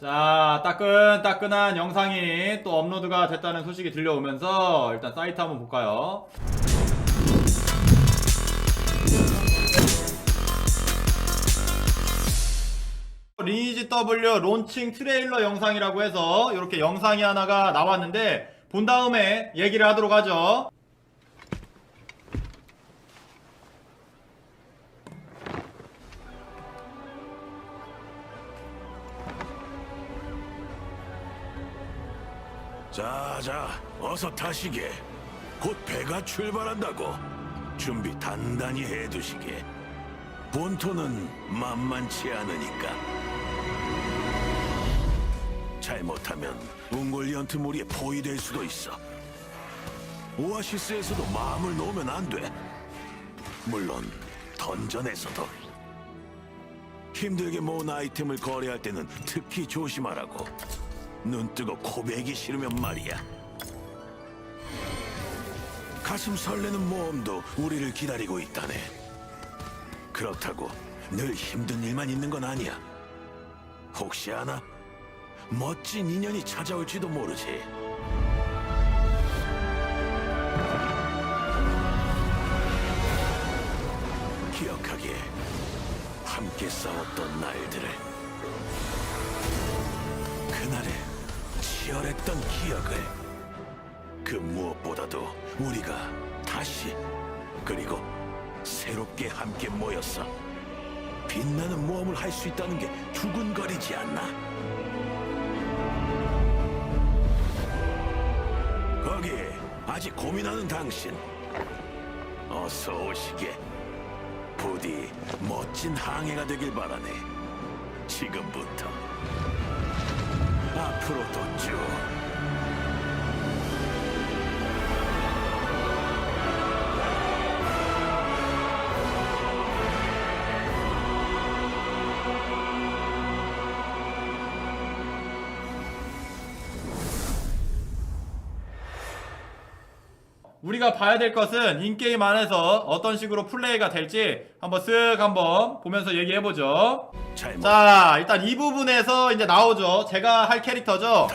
자, 따끈따끈한 영상이 또 업로드가 됐다는 소식이 들려오면서 일단 사이트 한번 볼까요? 리니지 W 론칭 트레일러 영상이라고 해서 이렇게 영상이 하나가 나왔는데 본 다음에 얘기를 하도록 하죠. 자, 자, 어서 타시게. 곧 배가 출발한다고. 준비 단단히 해두시게. 본토는 만만치 않으니까. 잘못하면 웅골리언트 무리에 포위될 수도 있어. 오아시스에서도 마음을 놓으면 안 돼. 물론 던전에서도. 힘들게 모은 아이템을 거래할 때는 특히 조심하라고. 눈 뜨고 고백이 싫으면 말이야. 가슴 설레는 모험도 우리를 기다리고 있다네. 그렇다고 늘 힘든 일만 있는 건 아니야. 혹시 아나? 멋진 인연이 찾아올지도 모르지. 기억하기에 함께 싸웠던 날들을 치열했던 기억을. 그 무엇보다도 우리가 다시 그리고 새롭게 함께 모였어 빛나는 모험을 할 수 있다는 게 두근거리지 않나? 거기 아직 고민하는 당신 어서 오시게. 부디 멋진 항해가 되길 바라네. 지금부터 앞으로도 쭉 우리가 봐야 될 것은 인게임 안에서 어떤 식으로 플레이가 될지 한번 쓱 한번 보면서 얘기해보죠. 자, 일단 이 부분에서 이제 나오죠. 제가 할 캐릭터죠.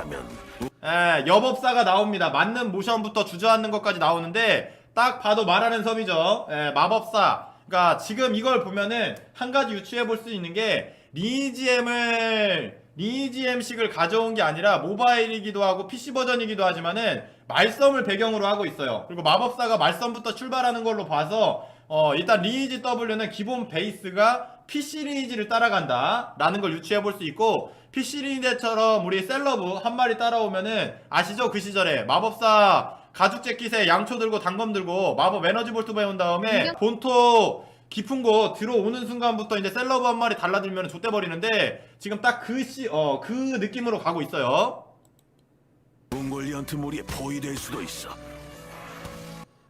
예, 여법사가 나옵니다. 맞는 모션부터 주저앉는 것까지 나오는데 딱 봐도 말하는 섬이죠. 예, 마법사. 그러니까 지금 이걸 보면은 한 가지 유추해 볼 수 있는 게 리니지엠을 리니지엠식을 가져온 게 아니라 모바일이기도 하고 PC 버전이기도 하지만은 말섬을 배경으로 하고 있어요. 그리고 마법사가 말섬부터 출발하는 걸로 봐서 어, 일단 리니지 W는 기본 베이스가 PC 리니지를 따라간다 라는 걸 유추해 볼 수 있고 PC 리니지처럼 우리 셀러브 한 마리 따라오면은 아시죠 그 시절에 마법사 가죽 재킷에 양초 들고 단검 들고 마법 에너지 볼트 배운 다음에? 본토 깊은 곳 들어오는 순간부터 이제 셀러브 한 마리 달라들면 좆대 버리는데 지금 딱 그 시, 어, 그 느낌으로 가고 있어요. 웅골리언트 무리에 포위될 수도 있어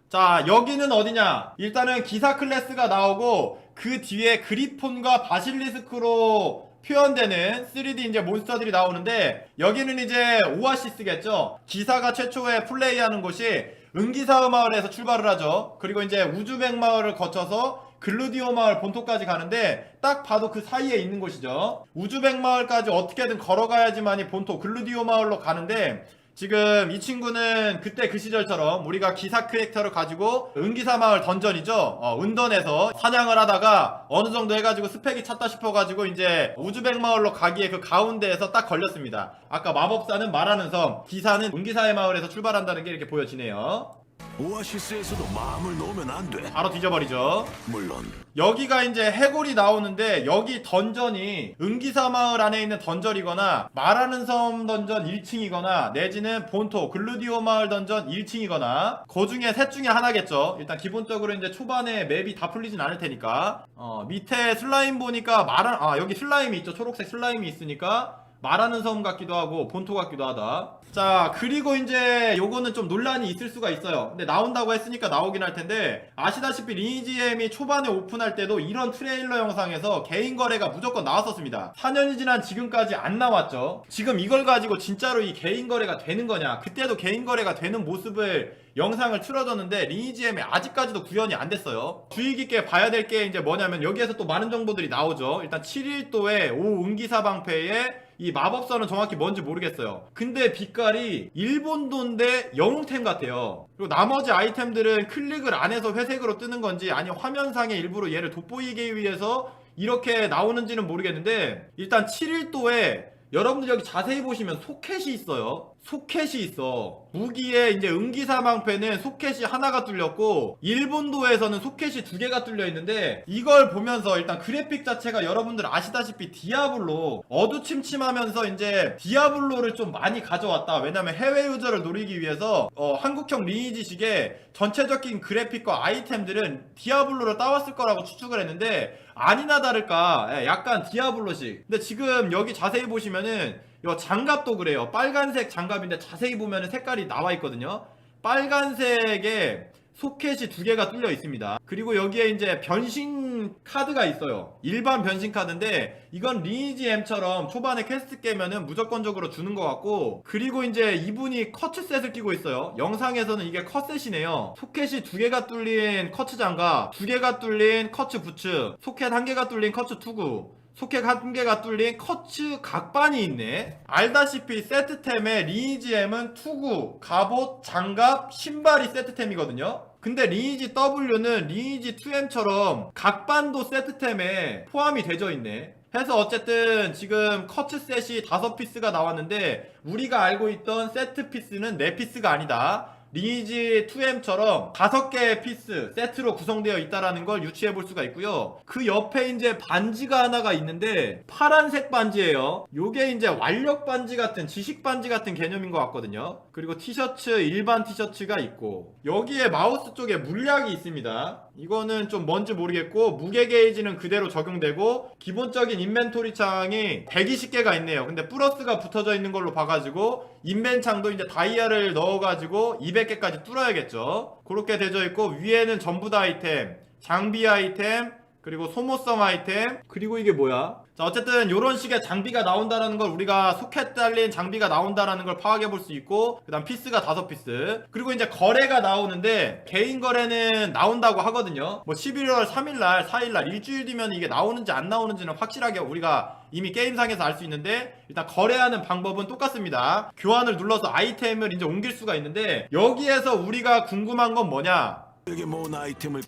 자, 여기는 어디냐? 일단은 기사 클래스가 나오고 그 뒤에 그리폰과 바실리스크로 표현되는 3D 이제 몬스터들이 나오는데 여기는 이제 오아시스겠죠. 기사가 최초에 플레이하는 곳이 은기사의 마을에서 출발을 하죠. 그리고 이제 우주백 마을을 거쳐서 글루디오 마을 본토까지 가는데 딱 봐도 그 사이에 있는 곳이죠. 우주백 마을까지 어떻게든 걸어가야지만이 본토 글루디오 마을로 가는데 지금 이 친구는 그때 그 시절처럼 우리가 기사 캐릭터를 가지고 은기사 마을 던전이죠. 어, 은던에서 사냥을 하다가 어느 정도 해가지고 스펙이 찼다 싶어가지고 이제 우주백 마을로 가기에 그 가운데에서 딱 걸렸습니다. 아까 마법사는 말하는 섬, 기사는 은기사의 마을에서 출발한다는 게 이렇게 보여지네요. 오아시스에서도 마음을 놓으면 안 돼 바로 뒤져버리죠. 물론 여기가 이제 해골이 나오는데 여기 던전이 은기사 마을 안에 있는 던전이거나 말하는 섬 던전 1층이거나 내지는 본토 글루디오 마을 던전 1층이거나 그 중에 셋 중에 하나겠죠. 일단 기본적으로 이제 초반에 맵이 다 풀리진 않을 테니까 어, 밑에 슬라임 보니까 말한 아 여기 슬라임이 있죠. 초록색 슬라임이 있으니까 말하는 섬 같기도 하고 본토 같기도 하다. 자 그리고 이제 요거는 좀 논란이 있을 수가 있어요. 근데 나온다고 했으니까 나오긴 할 텐데 아시다시피 리니지엠이 초반에 오픈할 때도 이런 트레일러 영상에서 개인 거래가 무조건 나왔었습니다. 4년이 지난 지금까지 안 나왔죠. 지금 이걸 가지고 진짜로 이 개인 거래가 되는 거냐? 그때도 개인 거래가 되는 모습을 영상을 틀어줬는데 리니지엠이 아직까지도 구현이 안 됐어요. 주의 깊게 봐야 될 게 이제 뭐냐면 여기에서 또 많은 정보들이 나오죠. 일단 7일도에 오 은기사 방패에 이 마법선은 정확히 뭔지 모르겠어요. 근데 빛깔이 일본도인데 영웅템 같아요. 그리고 나머지 아이템들은 클릭을 안 해서 회색으로 뜨는 건지 아니면 화면상에 일부러 얘를 돋보이기 위해서 이렇게 나오는지는 모르겠는데 일단 7일도에 여러분들 여기 자세히 보시면 소켓이 있어요. 소켓이 있어. 무기에 이제 은기사망패는 소켓이 하나가 뚫렸고 일본도에서는 소켓이 두 개가 뚫려 있는데 이걸 보면서 일단 그래픽 자체가 여러분들 아시다시피 디아블로 어두침침하면서 이제 디아블로를 좀 많이 가져왔다. 왜냐면 해외 유저를 노리기 위해서 어, 한국형 리니지식의 전체적인 그래픽과 아이템들은 디아블로를 따왔을 거라고 추측을 했는데 아니나 다를까 예, 약간 디아블로식. 근데 지금 여기 자세히 보시면은 이 장갑도 그래요. 빨간색 장갑인데 자세히 보면 색깔이 나와 있거든요. 빨간색에 소켓이 두 개가 뚫려 있습니다. 그리고 여기에 이제 변신 카드가 있어요. 일반 변신 카드인데 이건 리니지 M처럼 초반에 퀘스트 깨면은 무조건적으로 주는 것 같고 그리고 이제 이분이 커츠셋을 끼고 있어요. 영상에서는 이게 컷셋이네요. 소켓이 두 개가 뚫린 커츠 장갑, 두 개가 뚫린 커츠 부츠, 소켓 한 개가 뚫린 커츠 투구, 소켓 한 개가 뚫린 커츠 각반이 있네. 알다시피 세트템의 리니지 M은 투구, 갑옷, 장갑, 신발이 세트템이거든요. 근데 리니지 W는 리니지 2M처럼 각반도 세트템에 포함이 되어 있네. 해서 어쨌든 지금 커츠 셋이 다섯 피스가 나왔는데 우리가 알고 있던 세트 피스는 네 피스가 아니다. 리니지 2M처럼 다섯 개의 피스 세트로 구성되어 있다라는 걸 유추해 볼 수가 있고요. 그 옆에 이제 반지가 하나가 있는데 파란색 반지예요. 요게 이제 완력 반지 같은 지식 반지 같은 개념인 것 같거든요. 그리고 티셔츠 일반 티셔츠가 있고 여기에 마우스 쪽에 물약이 있습니다. 이거는 좀 뭔지 모르겠고 무게 게이지는 그대로 적용되고 기본적인 인벤토리 창이 120개가 있네요. 근데 플러스가 붙어져 있는 걸로 봐가지고 인벤 창도 이제 다이아를 넣어가지고 200개까지 뚫어야겠죠. 그렇게 되어 있고 위에는 전부 다 아이템, 장비 아이템, 그리고 소모성 아이템, 그리고 이게 뭐야? 자 어쨌든 이런 식의 장비가 나온다라는 걸 우리가 소켓 달린 장비가 나온다라는 걸 파악해 볼 수 있고 그 다음 피스가 다섯 피스. 그리고 이제 거래가 나오는데 개인 거래는 나온다고 하거든요. 뭐 11월 3일날 4일날 일주일 뒤면 이게 나오는지 안 나오는지는 확실하게 우리가 이미 게임상에서 알 수 있는데 일단 거래하는 방법은 똑같습니다. 교환을 눌러서 아이템을 이제 옮길 수가 있는데 여기에서 우리가 궁금한 건 뭐냐? 에게 모은 아이템을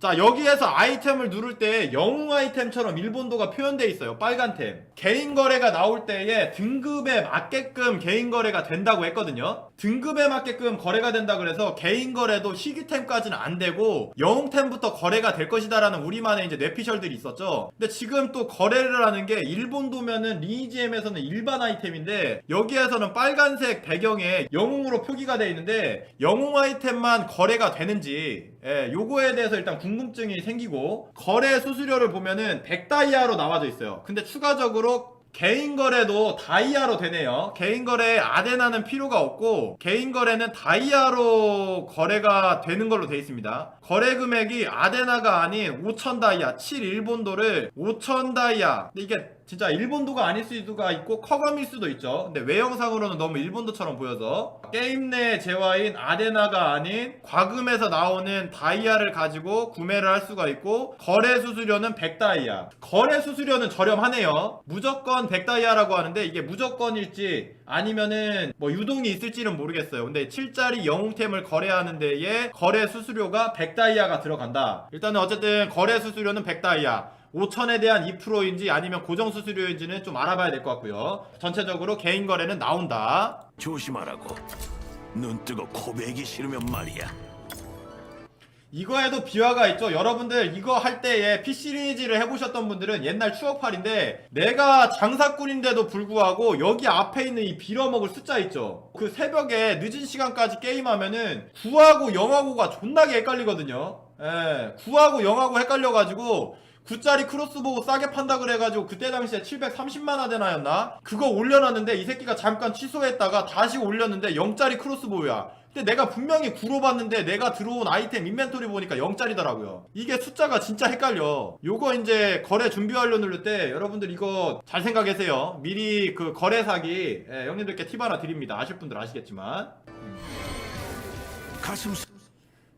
자 여기에서 아이템을 누를 때 영웅 아이템처럼 일본도가 표현되어 있어요. 빨간템. 개인 거래가 나올 때에 등급에 맞게끔 개인 거래가 된다고 했거든요. 등급에 맞게끔 거래가 된다 그래서 개인 거래도 희귀템까지는 안 되고 영웅템부터 거래가 될 것이다 라는 우리만의 이제 뇌피셜들이 있었죠. 근데 지금 또 거래를 하는 게 일본도면은 리니지엠에서는 일반 아이템인데 여기에서는 빨간색 배경에 영웅으로 표기가 되어 있는데 영웅 아이템만 거래가 되는지 예, 요거에 대해서 일단 궁금증이 생기고 거래 수수료를 보면은 100다이아로 나와져 있어요. 근데 추가적으로 개인 거래도 다이아로 되네요. 개인 거래에 아데나는 필요가 없고 개인 거래는 다이아로 거래가 되는 걸로 돼 있습니다. 거래 금액이 아데나가 아닌 5천 다이아, 7 일본도를 5천 다이아. 근데 이게 진짜 일본도가 아닐 수가 있고 커감일 수도 있죠. 근데 외형상으로는 너무 일본도처럼 보여서 게임 내 재화인 아데나가 아닌 과금에서 나오는 다이아를 가지고 구매를 할 수가 있고 거래 수수료는 100다이아. 거래 수수료는 저렴하네요. 무조건 100다이아라고 하는데 이게 무조건일지 아니면은 뭐 유동이 있을지는 모르겠어요. 근데 7짜리 영웅템을 거래하는 데에 거래 수수료가 100다이아가 들어간다. 일단은 어쨌든 거래 수수료는 100다이아. 5천에 대한 2%인지 아니면 고정 수수료인지는 좀 알아봐야 될 것 같고요. 전체적으로 개인 거래는 나온다. 조심하라고. 눈 뜨고 코 베기 싫으면 말이야. 이거에도 비화가 있죠. 여러분들 이거 할 때에 PC 리니지를 해보셨던 분들은 옛날 추억팔인데 내가 장사꾼인데도 불구하고 여기 앞에 있는 이 빌어먹을 숫자 있죠. 그 새벽에 늦은 시간까지 게임하면은 9하고 0하고가 존나게 헷갈리거든요. 예, 9하고 0하고 헷갈려가지고 9짜리 크로스보우 싸게 판다 그래가지고 그때 당시에 730만 하데나였나? 그거 올려놨는데 이 새끼가 잠깐 취소했다가 다시 올렸는데 0짜리 크로스보우야. 근데 내가 분명히 9로 봤는데 내가 들어온 아이템 인벤토리 보니까 0짜리더라고요. 이게 숫자가 진짜 헷갈려. 요거 이제 거래 준비 완료 누를 때 여러분들 이거 잘 생각하세요. 미리 그 거래 사기 예, 형님들께 팁 하나 드립니다. 아실 분들 아시겠지만. 가슴 속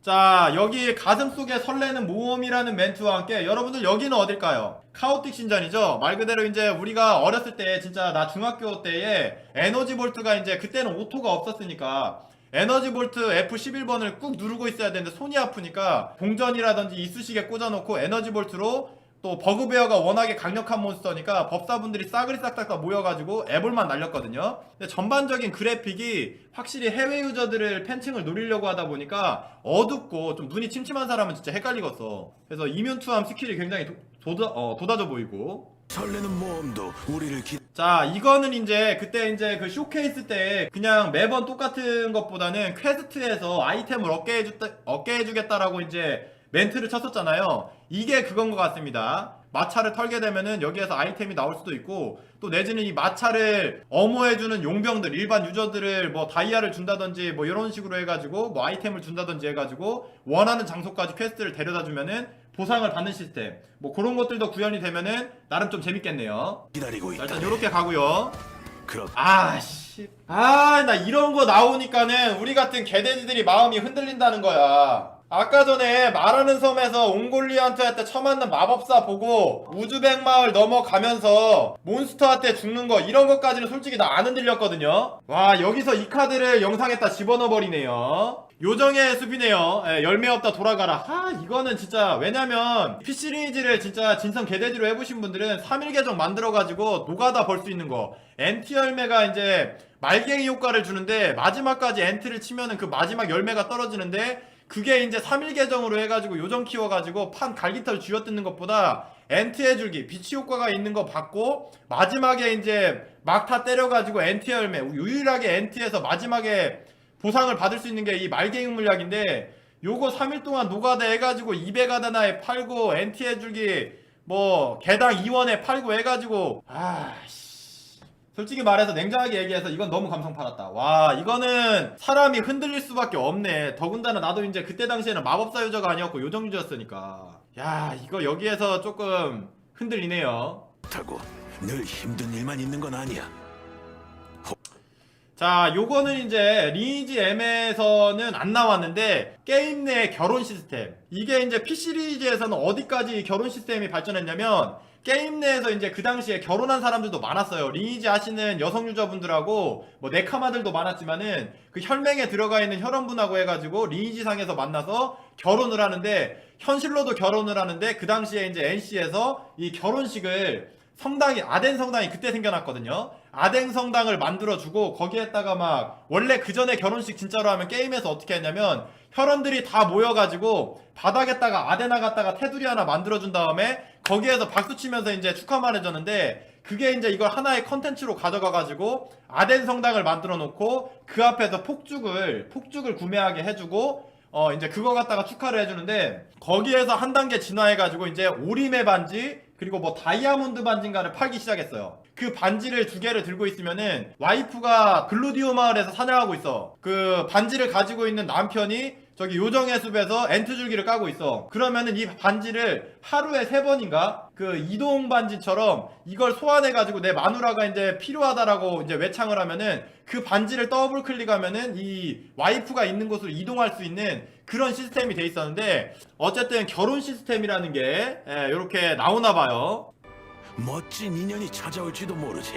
자 여기 가슴 속에 설레는 모험이라는 멘트와 함께 여러분들 여기는 어딜까요? 카오틱 신전이죠. 말 그대로 이제 우리가 어렸을 때 진짜 나 중학교 때에 에너지 볼트가 이제 그때는 오토가 없었으니까 에너지 볼트 F11번을 꾹 누르고 있어야 되는데 손이 아프니까 동전이라든지 이쑤시개 꽂아놓고 에너지 볼트로 또 버그베어가 워낙에 강력한 몬스터니까 법사분들이 싸그리 싹싹 다 모여가지고 애볼만 날렸거든요. 근데 전반적인 그래픽이 확실히 해외 유저들을 팬층을 노리려고 하다 보니까 어둡고 좀 눈이 침침한 사람은 진짜 헷갈리겠어. 그래서 이면투함 스킬이 굉장히 도, 도다, 어, 도다져 보이고 설레는 모험도 우리를 기 자, 이거는 이제 그때 이제 그 쇼케이스 때 그냥 매번 똑같은 것보다는 퀘스트에서 아이템을 얻게 해줬다, 얻게 해주겠다라고 이제 멘트를 쳤었잖아요. 이게 그건 것 같습니다. 마차를 털게 되면은 여기에서 아이템이 나올 수도 있고 또 내지는 이 마차를 엄호해주는 용병들 일반 유저들을 뭐 다이아를 준다든지 뭐 이런 식으로 해가지고 뭐 아이템을 준다든지 해가지고 원하는 장소까지 퀘스트를 데려다 주면은 보상을 받는 시스템 뭐 그런 것들도 구현이 되면은 나름 좀 재밌겠네요. 기다리고 자, 있다. 일단 요렇게 가고요. 그렇 아씨. 아, 나 이런 거 나오니까는 우리 같은 개돼지들이 마음이 흔들린다는 거야. 아까 전에 말하는 섬에서 옹골리안트한테 처맞는 마법사 보고 우주백 마을 넘어가면서 몬스터한테 죽는 거 이런 것까지는 솔직히 나 안 흔들렸거든요. 와 여기서 이 카드를 영상에다 집어넣어 버리네요. 요정의 숲이네요. 예, 열매 없다 돌아가라. 아 이거는 진짜 왜냐면 P 시리즈를 진짜 진성 개돼지로 해보신 분들은 3일 계정 만들어가지고 노가다 벌 수 있는 거. 엔티 열매가 이제 말갱이 효과를 주는데 마지막까지 엔트를 치면은 그 마지막 열매가 떨어지는데 그게 이제 3일 계정으로 해가지고 요정 키워가지고 판 갈기털 쥐어뜯는 것보다 엔트 해줄기 비치 효과가 있는 거 받고 마지막에 이제 막타 때려가지고 엔트 열매 유일하게 엔트에서 마지막에 보상을 받을 수 있는 게 이 말갱이 물약인데 요거 3일 동안 노가다 해가지고 200가다나에 팔고 엔티 해줄기 뭐 개당 2원에 팔고 해가지고 아씨 솔직히 말해서 냉정하게 얘기해서 이건 너무 감성 팔았다. 와 이거는 사람이 흔들릴 수밖에 없네. 더군다나 나도 이제 그때 당시에는 마법사 유저가 아니었고 요정 유저였으니까. 야 이거 여기에서 조금 흔들리네요. 타고 늘 힘든 일만 있는 건 아니야. 자, 요거는 이제 리니지 M에서는 안 나왔는데 게임 내 결혼 시스템. 이게 이제 P 시리즈에서는 어디까지 결혼 시스템이 발전했냐면 게임 내에서 이제 그 당시에 결혼한 사람들도 많았어요. 리니지 하시는 여성 유저분들하고 뭐 네카마들도 많았지만은 그 혈맹에 들어가 있는 혈원분하고 해가지고 리니지 상에서 만나서 결혼을 하는데 현실로도 결혼을 하는데 그 당시에 이제 NC에서 이 결혼식을 성당이 아덴 성당이 그때 생겨났거든요. 아덴 성당을 만들어주고 거기에다가 막 원래 그 전에 결혼식 진짜로 하면 게임에서 어떻게 했냐면 혈원들이 다 모여가지고 바닥에다가 아데나 갖다가 테두리 하나 만들어준 다음에 거기에서 박수 치면서 이제 축하만 해줬는데 그게 이제 이걸 하나의 컨텐츠로 가져가가지고 아덴 성당을 만들어 놓고 그 앞에서 폭죽을 폭죽을 구매하게 해주고 어 이제 그거 갖다가 축하를 해주는데 거기에서 한 단계 진화해가지고 이제 오리메 반지 그리고 뭐 다이아몬드 반지인가를 팔기 시작했어요. 그 반지를 두 개를 들고 있으면은 와이프가 글루디오 마을에서 사냥하고 있어. 그 반지를 가지고 있는 남편이 저기 요정의 숲에서 엔트 줄기를 까고 있어. 그러면은 이 반지를 하루에 세 번인가 그 이동 반지처럼 이걸 소환해 가지고 내 마누라가 이제 필요하다라고 이제 외창을 하면은 그 반지를 더블 클릭하면은 이 와이프가 있는 곳으로 이동할 수 있는 그런 시스템이 돼 있었는데 어쨌든 결혼 시스템이라는 게 이렇게 나오나 봐요. 멋진 인연이 찾아올지도 모르지.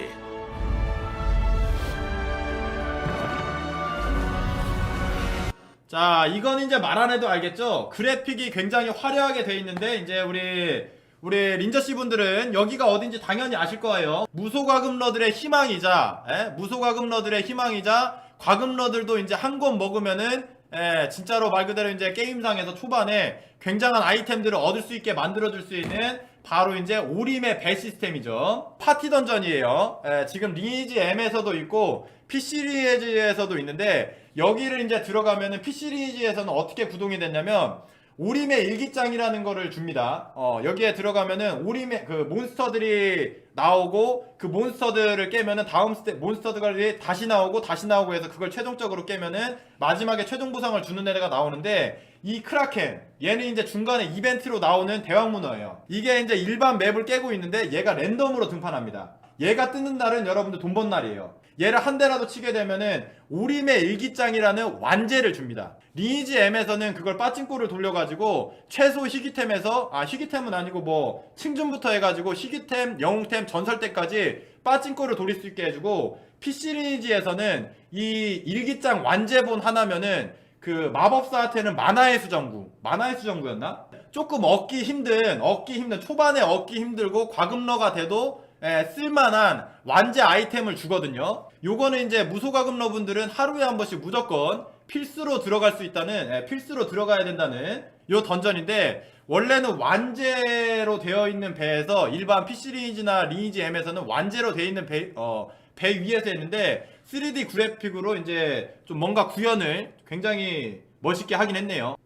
자, 이건 이제 말 안 해도 알겠죠? 그래픽이 굉장히 화려하게 돼 있는데, 이제 우리, 우리 린저씨 분들은 여기가 어딘지 당연히 아실 거예요. 무소과금 러들의 희망이자, 예? 무소과금 러들의 희망이자, 과금 러들도 이제 한 권 먹으면은, 예, 진짜로 말 그대로 이제 게임상에서 초반에 굉장한 아이템들을 얻을 수 있게 만들어줄 수 있는 바로 이제 오림의 배 시스템이죠. 파티 던전이에요. 예, 지금 리니지 M에서도 있고 P 시리즈에서도 있는데 여기를 이제 들어가면은 P 시리즈에서는 어떻게 구동이 됐냐면 오림의 일기장이라는 거를 줍니다. 어, 여기에 들어가면은 오림의 그 몬스터들이 나오고 그 몬스터들을 깨면은 다음 스텝 몬스터들이 다시 나오고 다시 나오고 해서 그걸 최종적으로 깨면은 마지막에 최종 보상을 주는 애가 나오는데 이 크라켄 얘는 이제 중간에 이벤트로 나오는 대왕 문어예요. 이게 이제 일반 맵을 깨고 있는데 얘가 랜덤으로 등판합니다. 얘가 뜨는 날은 여러분들 돈 번 날이에요. 얘를 한 대라도 치게 되면은 오림의 일기장이라는 완제를 줍니다. 리니지 M에서는 그걸 빠찡코를 돌려가지고 최소 희귀템에서 아 희귀템은 아니고 뭐 칭준부터 해가지고 희귀템, 영웅템, 전설때까지 빠찡코를 돌릴 수 있게 해주고 PC 리니지에서는 이 일기장 완제본 하나면은 그 마법사한테는 만화의 수정구 만화의 수정구였나? 조금 얻기 힘든 얻기 힘든 초반에 얻기 힘들고 과금러가 돼도 예, 쓸만한 완제 아이템을 주거든요. 요거는 이제 무소과금러 분들은 하루에 한 번씩 무조건 필수로 들어갈 수 있다는 예, 필수로 들어가야 된다는 요 던전인데 원래는 완제로 되어 있는 배에서 일반 PC 리니지나 리니지 M에서는 완제로 되어 있는 배, 어, 배 위에서 했는데 3D 그래픽으로 이제 좀 뭔가 구현을 굉장히 멋있게 하긴 했네요.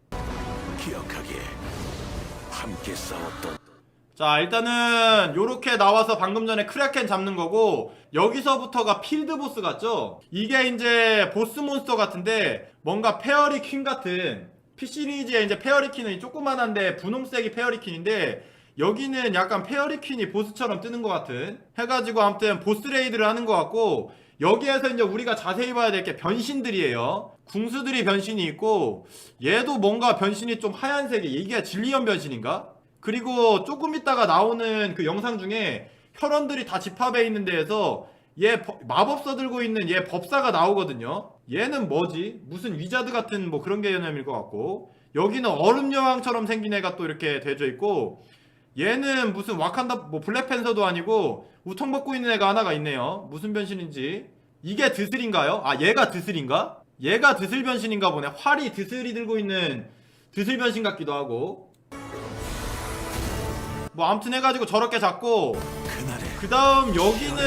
기억하게 함께 싸웠던 자 일단은 요렇게 나와서 방금 전에 크라켄 잡는 거고 여기서부터가 필드 보스 같죠? 이게 이제 보스 몬스터 같은데 뭔가 페어리 퀸 같은 리니지의 이제 페어리 퀸은 조그만한데 분홍색이 페어리 퀸인데 여기는 약간 페어리 퀸이 보스처럼 뜨는 것 같은 해가지고 아무튼 보스 레이드를 하는 것 같고 여기에서 이제 우리가 자세히 봐야 될 게 변신들이에요. 궁수들이 변신이 있고 얘도 뭔가 변신이 좀 하얀색이 이게 진리언 변신인가? 그리고 조금 있다가 나오는 그 영상 중에 혈원들이 다 집합해 있는 데에서 얘 버- 마법사 들고 있는 얘 법사가 나오거든요. 얘는 뭐지? 무슨 위자드 같은 뭐 그런 개념일 것 같고 여기는 얼음 여왕처럼 생긴 애가 또 이렇게 되져 있고 얘는 무슨 와칸다 뭐 블랙팬서도 아니고 우통 벗고 있는 애가 하나가 있네요. 무슨 변신인지 이게 드슬인가요? 아 얘가 드슬인가? 얘가 드슬 변신인가 보네. 활이 드슬이 들고 있는 드슬 변신 같기도 하고 뭐 아무튼 해가지고 저렇게 잡고 그 다음 여기는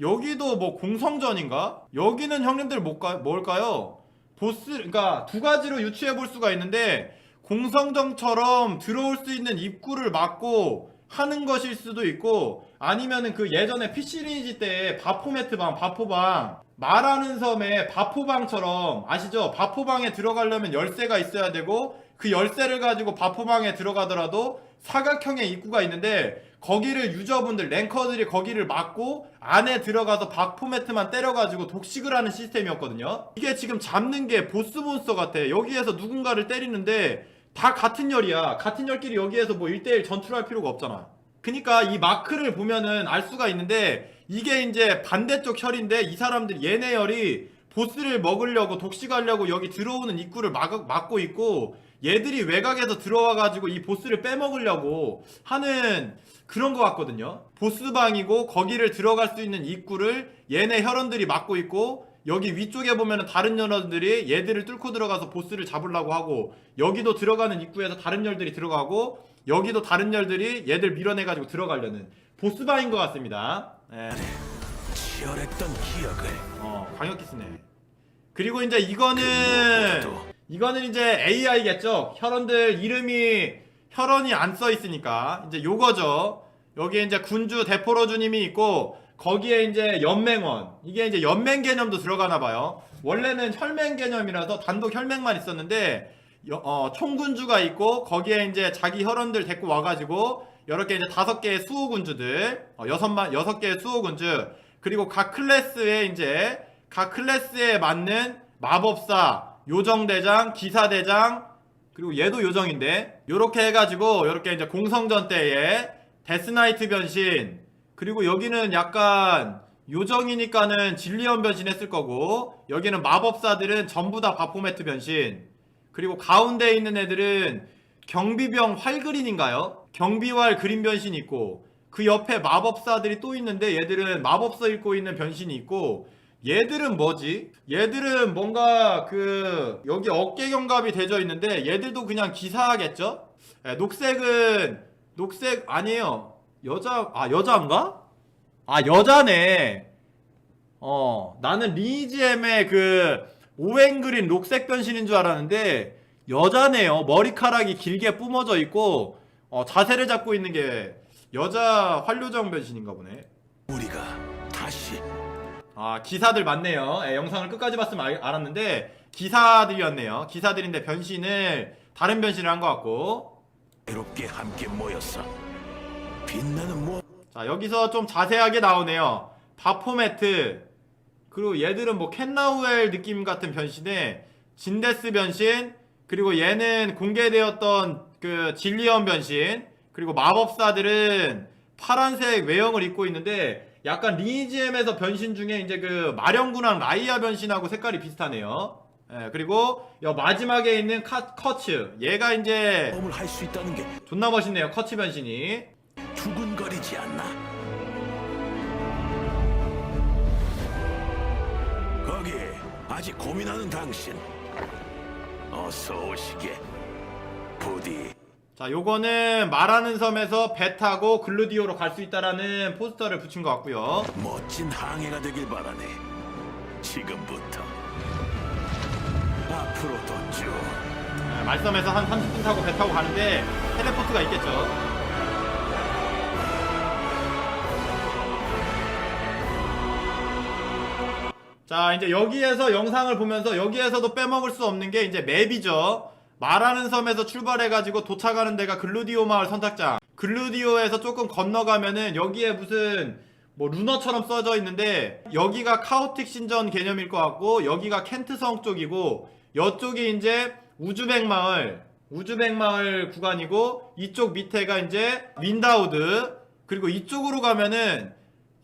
여기도 뭐 공성전인가? 여기는 형님들 뭘까, 뭘까요? 보스 그러니까 두 가지로 유추해 볼 수가 있는데 공성전처럼 들어올 수 있는 입구를 막고 하는 것일 수도 있고 아니면은 그 예전에 PC 리니지 때 바포매트방 바포방 말하는 섬에 바포방처럼 아시죠? 바포방에 들어가려면 열쇠가 있어야 되고 그 열쇠를 가지고 바포방에 들어가더라도 사각형의 입구가 있는데 거기를 유저분들 랭커들이 거기를 막고 안에 들어가서 바포매트만 때려가지고 독식을 하는 시스템이었거든요. 이게 지금 잡는 게 보스 몬스터 같아. 여기에서 누군가를 때리는데 다 같은 열이야. 같은 열끼리 여기에서 뭐 1대1 전투를 할 필요가 없잖아. 그니까 이 마크를 보면은 알 수가 있는데 이게 이제 반대쪽 혈인데 이 사람들 얘네 혈이 보스를 먹으려고 독식하려고 여기 들어오는 입구를 막, 막고 있고 얘들이 외곽에서 들어와가지고 이 보스를 빼먹으려고 하는 그런 것 같거든요. 보스방이고 거기를 들어갈 수 있는 입구를 얘네 혈원들이 막고 있고 여기 위쪽에 보면은 다른 혈원들이 얘들을 뚫고 들어가서 보스를 잡으려고 하고 여기도 들어가는 입구에서 다른 혈들이 들어가고 여기도 다른 혈들이 얘들 밀어내가지고 들어가려는 보스방인 것 같습니다. 예. 치열했던 기억을 어, 광역기 쓰네. 그리고 이제 이거는 무엇보다도 이거는 이제 AI겠죠. 혈원들 이름이 혈원이 안 써 있으니까 이제 요거죠. 여기에 이제 군주 대포로주님이 있고 거기에 이제 연맹원 이게 이제 연맹 개념도 들어가나 봐요. 원래는 혈맹 개념이라서 단독 혈맹만 있었는데 여- 어, 총군주가 있고 거기에 이제 자기 혈원들 데리고 와가지고 이렇게 이제 다섯 개의 수호군주들 어, 여섯만 여섯 개의 수호군주 그리고 각 클래스에 이제 각 클래스에 맞는 마법사 요정대장 기사대장 그리고 얘도 요정인데 요렇게 해가지고 요렇게 이제 공성전 때에 데스나이트 변신 그리고 여기는 약간 요정이니까는 진리언 변신했을 거고 여기는 마법사들은 전부 다 바포매트 변신 그리고 가운데 있는 애들은 경비병 활그린인가요? 경비활 그린 변신이 있고 그 옆에 마법사들이 또 있는데 얘들은 마법사 입고 있는 변신이 있고 얘들은 뭐지? 얘들은 뭔가 그 여기 어깨 견갑이 되져 있는데 얘들도 그냥 기사하겠죠? 예, 녹색은 녹색 아니에요. 여자 아 여자인가? 아 여자네. 어 나는 리니지엠의 그 오행그린 녹색 변신인 줄 알았는데 여자네요. 머리카락이 길게 뿜어져 있고 어, 자세를 잡고 있는 게 여자 활료정 변신인가 보네. 우리가 다시 아 기사들 맞네요. 예, 영상을 끝까지 봤으면 알, 알았는데 기사들이었네요. 기사들인데 변신을 다른 변신을 한 것 같고 외롭게 함께 모였어 빛나는 뭐자 여기서 좀 자세하게 나오네요. 바포매트 그리고 얘들은 뭐 캔나우엘 느낌 같은 변신에 진데스 변신 그리고 얘는 공개되었던 그 진리언 변신 그리고 마법사들은 파란색 외형을 입고 있는데 약간 리니지엠에서 변신 중에 이제 그 마령군왕 라이아 변신하고 색깔이 비슷하네요. 예, 그리고 여 마지막에 있는 카, 커츠 얘가 이제 몸을 할 수 있다는 게 존나 멋있네요. 커츠 변신이. 두근거리지 않나? 거기 아직 고민하는 당신 어서 오시게 부디 자, 요거는 말하는 섬에서 배 타고 글루디오로 갈 수 있다라는 포스터를 붙인 것 같고요. 멋진 항해가 되길 바라네 지금부터 앞으로도 쭉 예, 말섬에서 한 30분 타고 배 타고 가는데 텔레포트가 있겠죠. 자, 이제 여기에서 영상을 보면서 여기에서도 빼먹을 수 없는 게 이제 맵이죠. 말하는 섬에서 출발해가지고 도착하는 데가 글루디오 마을 선착장. 글루디오에서 조금 건너가면은 여기에 무슨 뭐 루너처럼 써져 있는데 여기가 카오틱 신전 개념일 것 같고 여기가 켄트성 쪽이고 이쪽이 이제 우즈벡 마을 우즈벡 마을 구간이고 이쪽 밑에가 이제 윈다우드 그리고 이쪽으로 가면은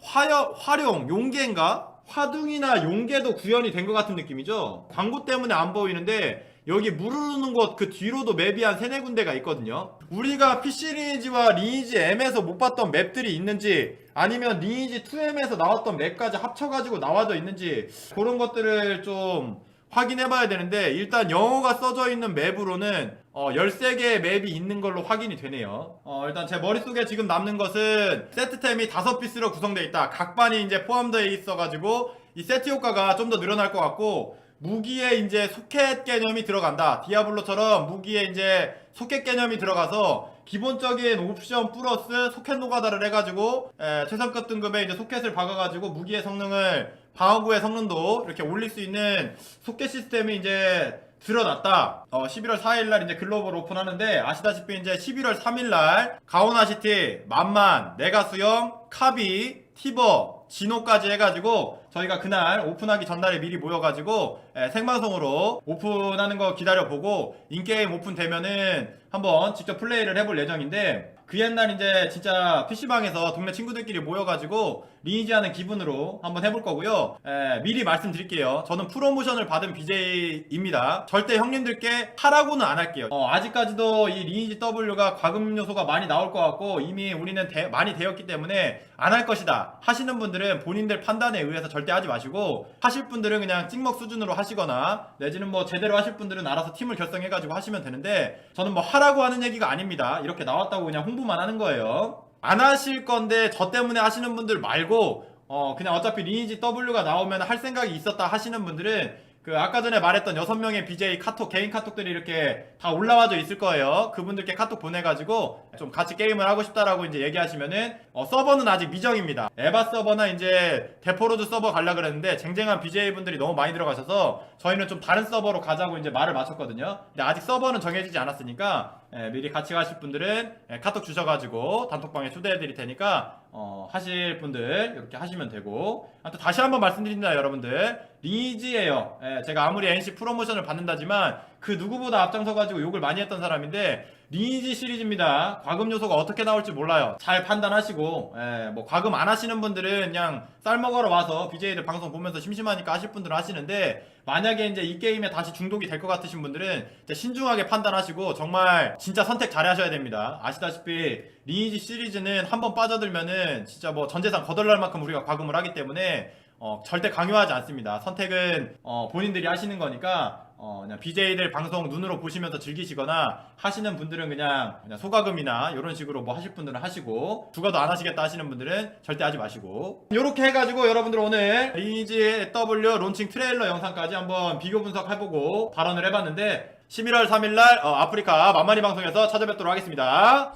화여, 화룡 용계인가 화둥이나 용계도 구현이 된 것 같은 느낌이죠 광고 때문에 안 보이는데 여기 물 흐르는 곳 그 뒤로도 맵이 한 세네 군데가 있거든요. 우리가 PC 리니지와 리니지 M에서 못 봤던 맵들이 있는지 아니면 리니지 2M에서 나왔던 맵까지 합쳐가지고 나와져 있는지 그런 것들을 좀 확인해 봐야 되는데 일단 영어가 써져 있는 맵으로는 어, 13개의 맵이 있는 걸로 확인이 되네요. 어, 일단 제 머릿속에 지금 남는 것은 세트템이 5피스로 구성되어 있다. 각반이 이제 포함되어 있어가지고 이 세트 효과가 좀 더 늘어날 것 같고 무기에 이제 소켓 개념이 들어간다 디아블로처럼 무기에 이제 소켓 개념이 들어가서 기본적인 옵션 플러스 소켓 노가다를 해가지고 에, 최상급 등급의 이제 소켓을 박아가지고 무기의 성능을 방어구의 성능도 이렇게 올릴 수 있는 소켓 시스템이 이제 드러났다. 어, 11월 4일날 이제 글로벌 오픈하는데 아시다시피 이제 11월 3일날 가오나시티, 만만, 내가수영, 카비, 티버, 진호까지 해가지고 저희가 그날 오픈하기 전날에 미리 모여가지고 에, 생방송으로 오픈하는 거 기다려보고 인게임 오픈되면은 한번 직접 플레이를 해볼 예정인데 그 옛날 이제 진짜 PC방에서 동네 친구들끼리 모여가지고 리니지 하는 기분으로 한번 해볼 거고요. 에, 미리 말씀드릴게요. 저는 프로모션을 받은 BJ입니다. 절대 형님들께 하라고는 안 할게요. 어, 아직까지도 이 리니지 W가 과금 요소가 많이 나올 것 같고 이미 우리는 대- 많이 되었기 때문에 안 할 것이다. 하시는 분들은 본인들 판단에 의해서 절대 하지 마시고 하실 분들은 그냥 찍먹 수준으로 하시 거나 내지는 뭐 제대로 하실 분들은 알아서 팀을 결성해가지고 하시면 되는데 저는 뭐 하라고 하는 얘기가 아닙니다. 이렇게 나왔다고 그냥 홍보만 하는 거예요. 안 하실 건데 저 때문에 하시는 분들 말고 어 그냥 어차피 리니지 W가 나오면 할 생각이 있었다 하시는 분들은 그 아까 전에 말했던 여섯 명의 BJ 카톡 개인 카톡들이 이렇게 다 올라와져 있을 거예요. 그분들께 카톡 보내가지고 좀 같이 게임을 하고 싶다라고 이제 얘기하시면은 어, 서버는 아직 미정입니다. 에바 서버나 이제 데포로드 서버 갈라 그랬는데 쟁쟁한 BJ 분들이 너무 많이 들어가셔서 저희는 좀 다른 서버로 가자고 이제 말을 마쳤거든요. 근데 아직 서버는 정해지지 않았으니까 예, 미리 같이 가실 분들은 예, 카톡 주셔가지고 단톡방에 초대해드릴 테니까 어, 하실 분들 이렇게 하시면 되고. 아무튼 다시 한번 말씀드립니다 여러분들. 리니지예요. 예, 제가 아무리 NC 프로모션을 받는다지만 그 누구보다 앞장서가지고 욕을 많이 했던 사람인데 리니지 시리즈입니다 과금 요소가 어떻게 나올지 몰라요 잘 판단하시고 예, 뭐 과금 안 하시는 분들은 그냥 쌀 먹으러 와서 BJ들 방송 보면서 심심하니까 하실 분들은 하시는데 만약에 이제 이 게임에 다시 중독이 될 것 같으신 분들은 신중하게 판단하시고 정말 진짜 선택 잘 하셔야 됩니다. 아시다시피 리니지 시리즈는 한번 빠져들면은 진짜 뭐 전재산 거덜날 만큼 우리가 과금을 하기 때문에 어, 절대 강요하지 않습니다. 선택은 어, 본인들이 하시는 거니까 어, 그냥 BJ들 방송 눈으로 보시면서 즐기시거나 하시는 분들은 그냥, 그냥 소가금이나 이런 식으로 뭐 하실 분들은 하시고 추가도 안 하시겠다 하시는 분들은 절대 하지 마시고 이렇게 해가지고 여러분들 오늘 리니지 W 론칭 트레일러 영상까지 한번 비교 분석해보고 발언을 해봤는데 11월 3일날 어, 아프리카 만마리 방송에서 찾아뵙도록 하겠습니다.